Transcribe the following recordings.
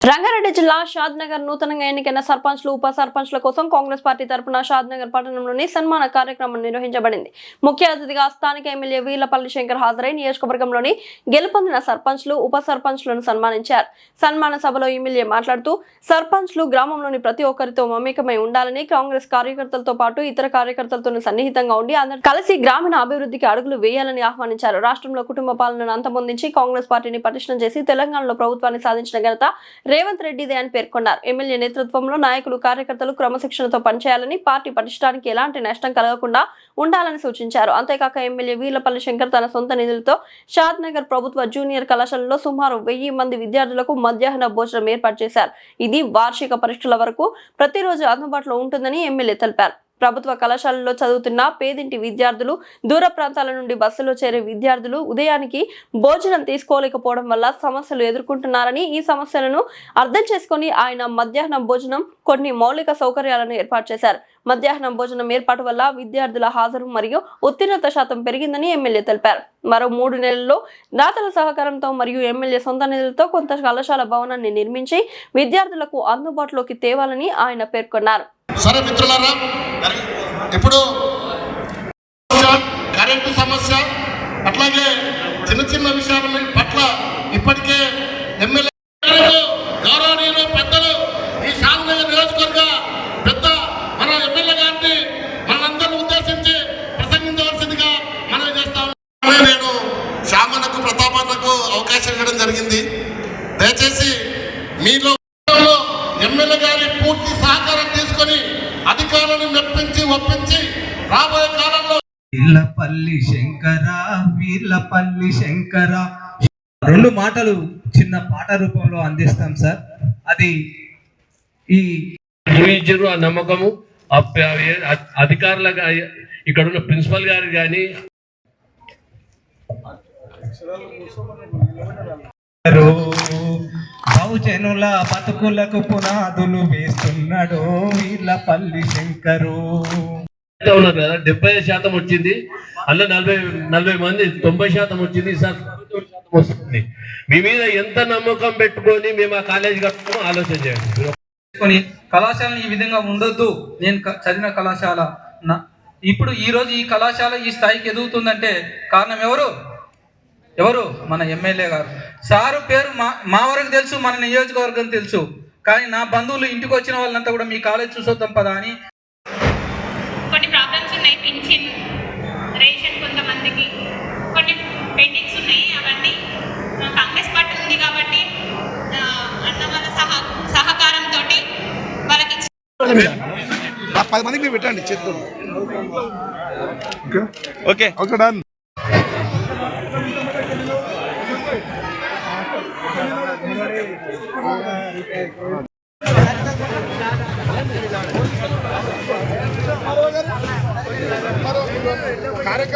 రంగారెడ్డి జిల్లా షాద్ నగర్ నూతనంగా ఎన్నికైన సర్పంచ్లు ఉప సర్పంచ్ల కోసం కాంగ్రెస్ పార్టీ తరఫున షాద్ నగర్ పట్టణంలోని సన్మాన కార్యక్రమం నిర్వహించబడింది. ముఖ్య అతిథిగా స్థానిక ఎమ్మెల్యే వీలపల్లి శంకర్ హాజరై నియోజకవర్గంలోని గెలుపొందిన సర్పంచ్లు ఉప సర్పంచ్లను సన్మానించారు. సన్మాన సభలో ఎమ్మెల్యే మాట్లాడుతూ సర్పంచ్లు గ్రామంలోని ప్రతి ఒక్కరితో మమేకమై ఉండాలని కాంగ్రెస్ కార్యకర్తలతో పాటు ఇతర కార్యకర్తలతో సన్నిహితంగా ఉండి అందరూ కలిసి గ్రామీణ అభివృద్ధికి అడుగులు వేయాలని ఆహ్వానించారు. రాష్ట్రంలో కుటుంబ పాలనను అంతమొందించి కాంగ్రెస్ పార్టీని పటిష్టం చేసి తెలంగాణలో ప్రభుత్వాన్ని సాధించిన ఘనత రేవంత్ రెడ్డిదే అని పేర్కొన్నారు. ఎమ్మెల్యే నేతృత్వంలో నాయకులు కార్యకర్తలు క్రమశిక్షణతో పనిచేయాలని పార్టీ పటిష్టానికి ఎలాంటి నష్టం కలగకుండా ఉండాలని సూచించారు. అంతేకాక ఎమ్మెల్యే వీలపల్లి శంకర్ తన సొంత నిధులతో షాద్ నగర్ ప్రభుత్వ జూనియర్ కళాశాలలో సుమారు వెయ్యి మంది విద్యార్థులకు మధ్యాహ్న భోజనం ఏర్పాటు చేశారు. ఇది వార్షిక పరీక్షల వరకు ప్రతిరోజు అందుబాటులో ఉంటుందని ఎమ్మెల్యే తెలిపారు. ప్రభుత్వ కళాశాలలో చదువుతున్న పేదింటి విద్యార్థులు దూర ప్రాంతాల నుండి బస్సులో చేరే విద్యార్థులు ఉదయానికి భోజనం తీసుకోలేకపోవడం వల్ల సమస్యలు ఎదుర్కొంటున్నారని ఈ సమస్యలను అర్థం చేసుకొని ఆయన మధ్యాహ్నం భోజనం కొన్ని మౌలిక సౌకర్యాలను ఏర్పాటు చేశారు. మధ్యాహ్నం భోజనం ఏర్పాటు వల్ల విద్యార్థుల హాజరు మరియు ఉత్తీర్ణత శాతం పెరిగిందని ఎమ్మెల్యే తెలిపారు. మరో మూడు నెలల్లో దాతల సహకారంతో మరియు ఎమ్మెల్యే సొంత నిధులతో కొంత కళాశాల భవనాన్ని నిర్మించి విద్యార్థులకు అందుబాటులోకి తేవాలని ఆయన పేర్కొన్నారు. సరే మిత్రులారా ఇప్పుడు కరెంటు సమస్య అట్లాగే చిన్న చిన్న విషయాల పట్ల ఇప్పటికే ఎమ్మెల్యే గౌరవనీయులు పెద్ద ఈ శాంతినగర్ నియోజకవర్గ పెద్ద మన ఎమ్మెల్యే గారిని మనందరిని ఉద్దేశించి ప్రసంగించవలసిందిగా మనం చేస్తా ఉన్నాం. నేను శ్యామన్నకు ప్రతాపన్నకు అవకాశం ఇవ్వడం జరిగింది దయచేసి మీలో ఎమ్మెల్యే గారి పూర్తి సహకారం తీసుకొని అధికారులను మెప్పించి ఒప్పించి రాబోయే కాలంలో వీళ్ళపల్లి శంకర వీళ్ళపల్లి శంకర. రెండు మాటలు చిన్న పాట రూపంలో అందిస్తాం సార్. అది ఈ ఆ నమ్మకము. ఆ ప- అ- అధికారులకు ఇక్కడ ఉన్న ప్రిన్సిపల్ గారు కానీ బహుజనుల బతుకులకు పునాదులు వేస్తున్నాడు వీళ్ళపల్లి శంకరు. ఉన్నారు కదా? డెబ్బై శాతం వచ్చింది. అందులో నలభై నలభై మంది తొంభై శాతం వచ్చింది సార్. శాతం వస్తుంది. మీ మీద ఎంత నమ్మకం పెట్టుకొని మేము ఆ కాలేజీ కట్టుకుని ఆలోచన చేయండి. కొని కళాశాలను ఈ విధంగా ఉండొద్దు. నేను చదివిన కళాశాల ఇప్పుడు ఈ రోజు ఈ కళాశాల ఈ స్థాయికి ఎదుగుతుందంటే కారణం ఎవరు? ఎవరు? మన ఎమ్మెల్యే గారు. సారు పేరు మా మా వరకు తెలుసు మన నియోజకవర్గం తెలుసు. కానీ నా బంధువులు ఇంటికి వచ్చిన వాళ్ళంతా కూడా మీ కాలేజ్ చూసొద్దాం పదా అని కొన్ని ప్రాబ్లమ్స్ ఉన్నాయి పింఛన్ రేషన్ కొంతమందికి. కొన్ని పెండింగ్స్ ఉన్నాయి అవన్నీ. కాంగ్రెస్ పార్టీ ఉంది కాబట్టి అన్న వాళ్ళ సహ సహకారంతో వాళ్ళకి పది మందికి మీరు పెట్టండి చేతులు ఓకే. Okay done.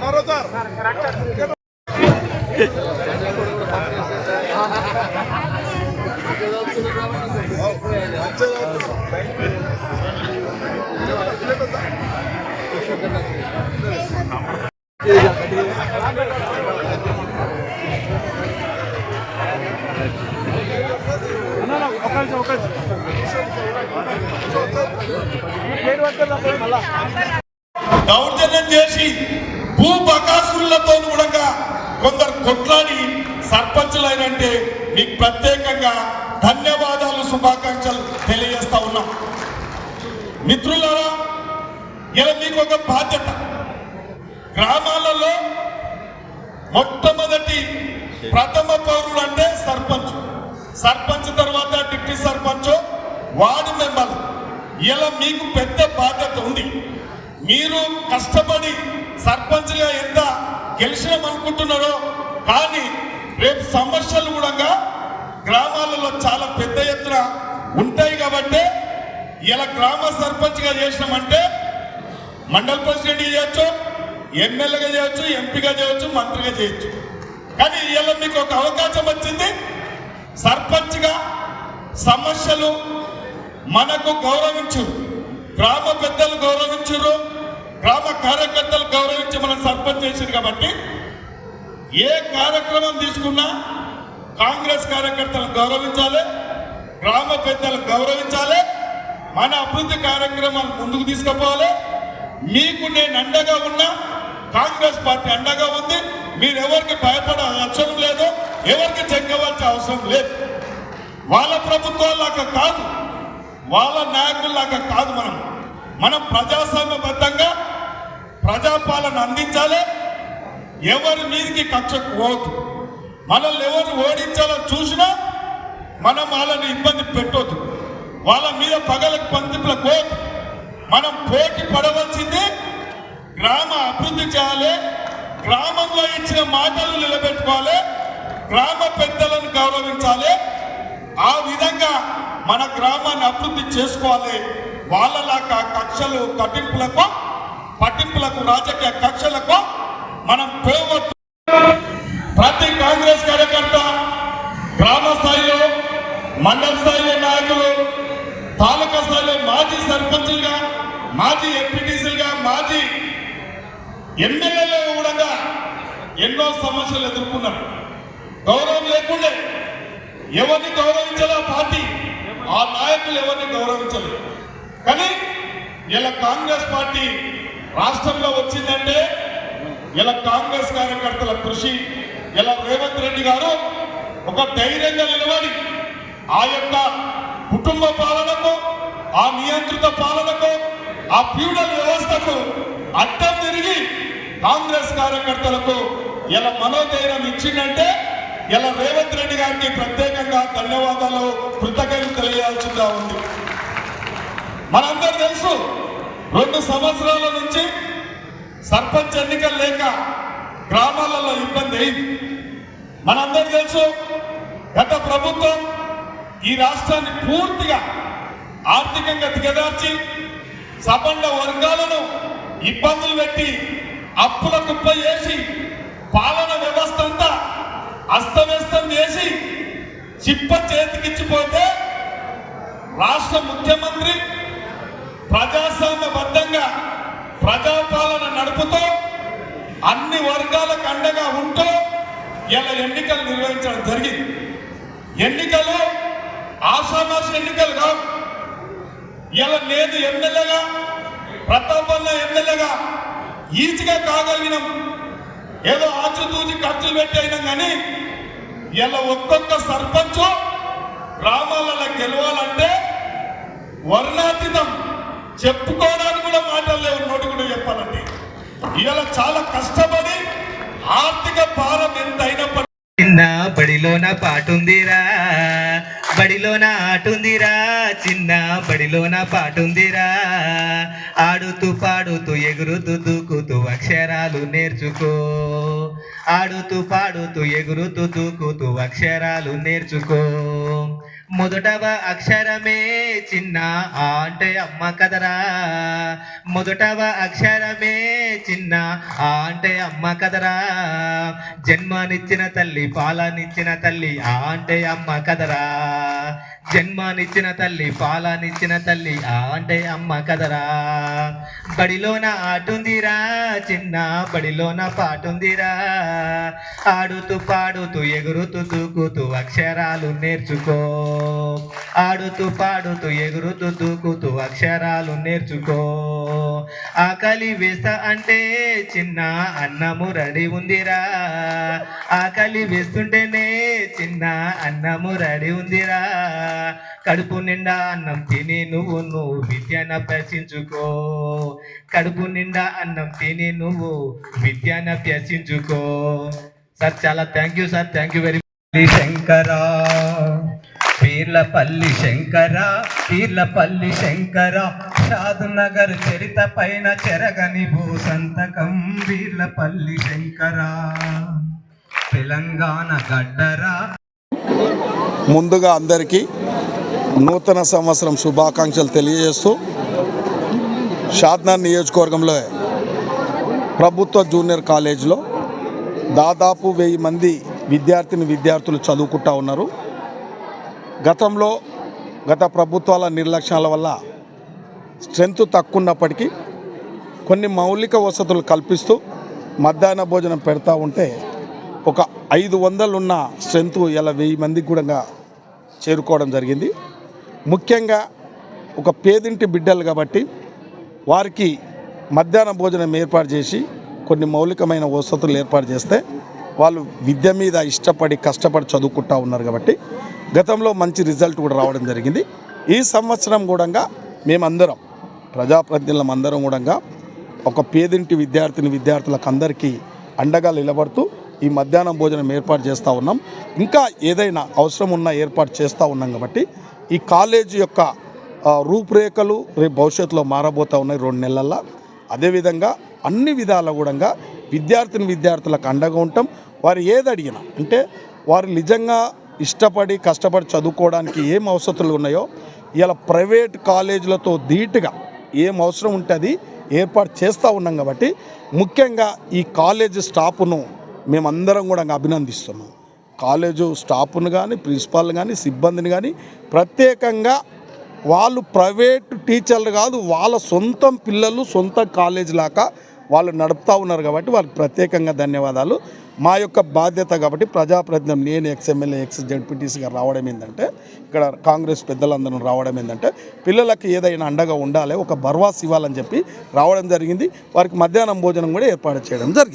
మరో దౌర్జన్యం చేసి భూ బకాసులతో కూడా కొందరు కొట్లాడి సర్పంచులైనంటే మీకు ప్రత్యేకంగా ధన్యవాదాలు శుభాకాంక్షలు తెలియజేస్తా ఉన్నా. మిత్రులారా ఇలా మీకు ఒక బాధ్యత. గ్రామాలలో మొట్టమొదటి ప్రథమ పౌరుడు అంటే సర్పంచ్. సర్పంచ్ తర్వాత మీకు పెద్ద బాధ్యత ఉంది. మీరు కష్టపడి సర్పంచ్గా ఎంత గెలిచినామనుకుంటున్నారో కానీ రేపు సమస్యలు కూడా గ్రామాలలో చాలా పెద్ద ఎత్తున ఉంటాయి కాబట్టి ఇలా గ్రామ సర్పంచ్గా చేసినామంటే మండల ప్రెసిడెంట్ చేయొచ్చు ఎమ్మెల్యేగా చేయొచ్చు ఎంపీగా చేయొచ్చు మంత్రిగా చేయొచ్చు. కానీ ఇలా మీకు ఒక అవకాశం వచ్చింది సర్పంచ్గా సమస్యలు మనకు గౌరవించు గ్రామ పెద్దలు గౌరవించరు. గ్రామ కార్యకర్తలు గౌరవించి మనం సర్పంచ్ చేసింది కాబట్టి ఏ కార్యక్రమం తీసుకున్నా కాంగ్రెస్ కార్యకర్తలను గౌరవించాలి గ్రామ పెద్దలు గౌరవించాలి మన అభివృద్ధి కార్యక్రమాలు ముందుకు తీసుకుపోవాలి. మీకు నేను అండగా ఉన్నా కాంగ్రెస్ పార్టీ అండగా ఉంది మీరు ఎవరికి భయపడే అవసరం లేదు ఎవరికి చెక్కవలసిన అవసరం లేదు. వాళ్ళ ప్రభుత్వాలాగా కాదు. వాళ్ళ నాయకుల్లాగా కాదు మనం. మనం ప్రజాస్వామ్యబద్ధంగా ప్రజాపాలన అందించాలి. ఎవరి మీదకి కక్షకు పోవద్దు. మనల్ని ఎవరు ఓడించాలో చూసినా మనం వాళ్ళని ఇబ్బంది పెట్టొద్దు. వాళ్ళ మీద పగలకు పందింపులకు కోదు మనం పోటీ పడవలసింది గ్రామ అభివృద్ధి చేయాలి. గ్రామంలో ఇచ్చిన మాటలు నిలబెట్టుకోవాలి. గ్రామ పెద్దలను గౌరవించాలి. ఆ విధంగా మన గ్రామాన్ని అభివృద్ధి చేసుకోవాలి. వాళ్ళలాగా కక్షలు కట్టింపులకు పట్టింపులకు రాజకీయ కక్షలకు మనం పోవద్దు. ప్రతి కాంగ్రెస్ కార్యకర్త గ్రామ స్థాయిలో మండల స్థాయిలో నాయకులు తాలూకా స్థాయిలో మాజీ సర్పంచులుగా మాజీ ఎంపీటీసీలుగా మాజీ ఎమ్మెల్యేలు కూడా ఎన్నో సమస్యలు ఎదుర్కొన్నారు గౌరవం లేకుండే ఎవరిని గౌరవించాలి ఆ పార్టీ ఆ నాయకులు ఎవరిని గౌరవించలేదు. కానీ ఇలా కాంగ్రెస్ పార్టీ రాష్ట్రంలో వచ్చిందంటే ఇలా కాంగ్రెస్ కార్యకర్తల కృషి ఇలా రేవంత్ రెడ్డి గారు ఒక ధైర్యంగా నిలబడి ఆ యొక్క కుటుంబ పాలనకు ఆ నియంత్రిత పాలనకు ఆ ఫ్యూడల్ వ్యవస్థకు అడ్డం తిరిగి కాంగ్రెస్ కార్యకర్తలకు ఇలా మనోధైర్యం ఇచ్చిందంటే ఇలా రేవంత్ రెడ్డి గారికి ప్రత్యేకంగా ధన్యవాదాలు కృతజ్ఞతలు తెలియాల్సిందిగా ఉంది. మనందరూ తెలుసు రెండు సంవత్సరాల నుంచి సర్పంచ్ ఎన్నికలు లేక గ్రామాలలో ఇబ్బంది అయింది. మనందరూ తెలుసు గత ప్రభుత్వం ఈ రాష్ట్రాన్ని పూర్తిగా ఆర్థికంగా దిగదార్చి సబండ వర్గాలను ఇబ్బందులు పెట్టి అప్పుల కుప్ప చేసి పాలన వ్యవస్థ అంతా అస్తవ్యస్తం చేసి చిప్ప చేతికిచ్చిపోతే రాష్ట్ర ముఖ్యమంత్రి ప్రజాస్వామ్యబద్ధంగా ప్రజాపాలన నడుపుతూ అన్ని వర్గాలకు అండగా ఉంటూ ఇలా ఎన్నికలు నిర్వహించడం జరిగింది. ఎన్నికలు ఆషామాష ఎన్నికలు కావు. ఇలా నేను ఎమ్మెల్యేగా ప్రతాపన్న ఎమ్మెల్యేగా ఈజీగా కాగలిగినాం ఏదో ఆచితూచి ఖర్చులు పెట్టి కానీ ఇలా ఒక్కొక్క సర్పంచ్ గ్రామాలలో గెలవాలంటే వర్ణాతీతం. చెప్పుకోవడానికి కూడా మాటలు లేవు నోటి కూడా చెప్పాలంటే. ఇలా చాలా కష్టపడి ఆర్థిక భారం ఎంత అయినప్పటికీ బడిలోన పాటుందిరా. బడిలోన ఆటుందిరా చిన్న బడిలోన పాటుందిరా. ఆడుతూ పాడుతూ ఎగురుతూ దూకుతూ అక్షరాలు నేర్చుకో. ఆడుతూ పాడుతూ ఎగురుతూ దూకుతూ అక్షరాలు నేర్చుకో. మొదటవ అక్షరమే చిన్న ఆ అంటే అమ్మ కదరా. మొదటవ అక్షరమే చిన్న ఆ అంటే అమ్మ కదరా. జన్మనిచ్చిన తల్లి పాలనిచ్చిన తల్లి ఆ అంటే అమ్మ కదరా. జన్మనిచ్చిన తల్లి పాలనిచ్చిన తల్లి ఆ అంటే అమ్మ కదరా. బడిలోన ఆటుందిరా చిన్న బడిలోన పాటుందిరా. ఆడుతూ పాడుతూ ఎగురుతూ దూకుతూ అక్షరాలు నేర్చుకో. ఆడుతూ పాడుతూ ఎగురుతూ దూకుతూ అక్షరాలు నేర్చుకో. ఆకలి వేస్తా అంటే చిన్న అన్నము రెడీ ఉందిరా. ఆకలి వేస్తుంటేనే చిన్న అన్నము రెడీ ఉందిరా. కడుపు నిండా అన్నం తిని నువ్వు నువ్వు విద్యను అభ్యసించుకో. కడుపు నిండా అన్నం తిని నువ్వు విద్యను అభ్యసించుకో. సార్ చాలా thank you sir. Thank you very much Shankara Peerlapalli Shankara Peerlapalli Shankara. Sadhunagar Nagar చరిత పైన చెరగని భూ సంతకం వీర్లపల్లి శంకరా. తెలంగాణ గడ్డరా. ముందుగా అందరికీ నూతన సంవత్సరం శుభాకాంక్షలు తెలియజేస్తూ షాద్నా నియోజకవర్గంలో ప్రభుత్వ జూనియర్ కాలేజీలో దాదాపు వెయ్యి మంది విద్యార్థిని విద్యార్థులు చదువుకుంటా ఉన్నారు. గతంలో గత ప్రభుత్వాల నిర్లక్ష్యాల వల్ల స్ట్రెంత్ తక్కువ ఉన్నప్పటికీ కొన్ని మౌలిక వసతులు కల్పిస్తూ మధ్యాహ్న భోజనం పెడతా ఉంటే ఒక ఐదు వందలు ఉన్న స్ట్రెంత్ ఇలా వెయ్యి మందికి కూడా చేరుకోవడం జరిగింది. ముఖ్యంగా ఒక పేదింటి బిడ్డలు కాబట్టి వారికి మధ్యాహ్న భోజనం ఏర్పాటు చేసి కొన్ని మౌలికమైన వసతులు ఏర్పాటు చేస్తే వాళ్ళు విద్య మీద ఇష్టపడి కష్టపడి చదువుకుంటా ఉన్నారు కాబట్టి గతంలో మంచి రిజల్ట్ కూడా రావడం జరిగింది. ఈ సంవత్సరం కూడా మేమందరం ప్రజాప్రతినిధులం అందరం కూడా ఒక పేదింటి విద్యార్థిని విద్యార్థులకు అందరికీ అండగా నిలబడుతూ ఈ మధ్యాహ్నం భోజనం ఏర్పాటు చేస్తూ ఉన్నాం. ఇంకా ఏదైనా అవసరం ఉన్నా ఏర్పాటు చేస్తూ ఉన్నాం కాబట్టి ఈ కాలేజీ యొక్క రూపురేఖలు రేపు భవిష్యత్తులో మారబోతూ ఉన్నాయి రెండు నెలల్లో. అదేవిధంగా అన్ని విధాల కూడా విద్యార్థిని విద్యార్థులకు అండగా ఉంటాం. వారు ఏది అడిగినా అంటే వారు నిజంగా ఇష్టపడి కష్టపడి చదువుకోవడానికి ఏం అవసరాలు ఉన్నాయో ఇలా ప్రైవేట్ కాలేజీలతో ధీటుగా ఏం అవసరం ఉంటుంది ఏర్పాటు చేస్తూ ఉన్నాం కాబట్టి ముఖ్యంగా ఈ కాలేజీ స్టాఫ్ను మేమందరం కూడా అభినందిస్తున్నాం. కాలేజు స్టాఫ్ను కానీ ప్రిన్సిపాల్ని కానీ సిబ్బందిని కానీ ప్రత్యేకంగా వాళ్ళు ప్రైవేట్ టీచర్లు కాదు వాళ్ళ సొంతం పిల్లలు సొంత కాలేజ్ లాగా వాళ్ళు నడుపుతూ ఉన్నారు కాబట్టి వారికి ప్రత్యేకంగా ధన్యవాదాలు. మా యొక్క బాధ్యత కాబట్టి ప్రజాప్రతినిధి నేను ఎక్స్ ఎక్స్ జడ్పీటీసీగా రావడం ఏంటంటే ఇక్కడ కాంగ్రెస్ పెద్దలందరూ రావడం ఏంటంటే పిల్లలకు ఏదైనా అండగా ఉండాలి ఒక భర్వాస్ ఇవ్వాలని చెప్పి రావడం జరిగింది. వారికి మధ్యాహ్నం భోజనం కూడా ఏర్పాటు చేయడం జరిగింది.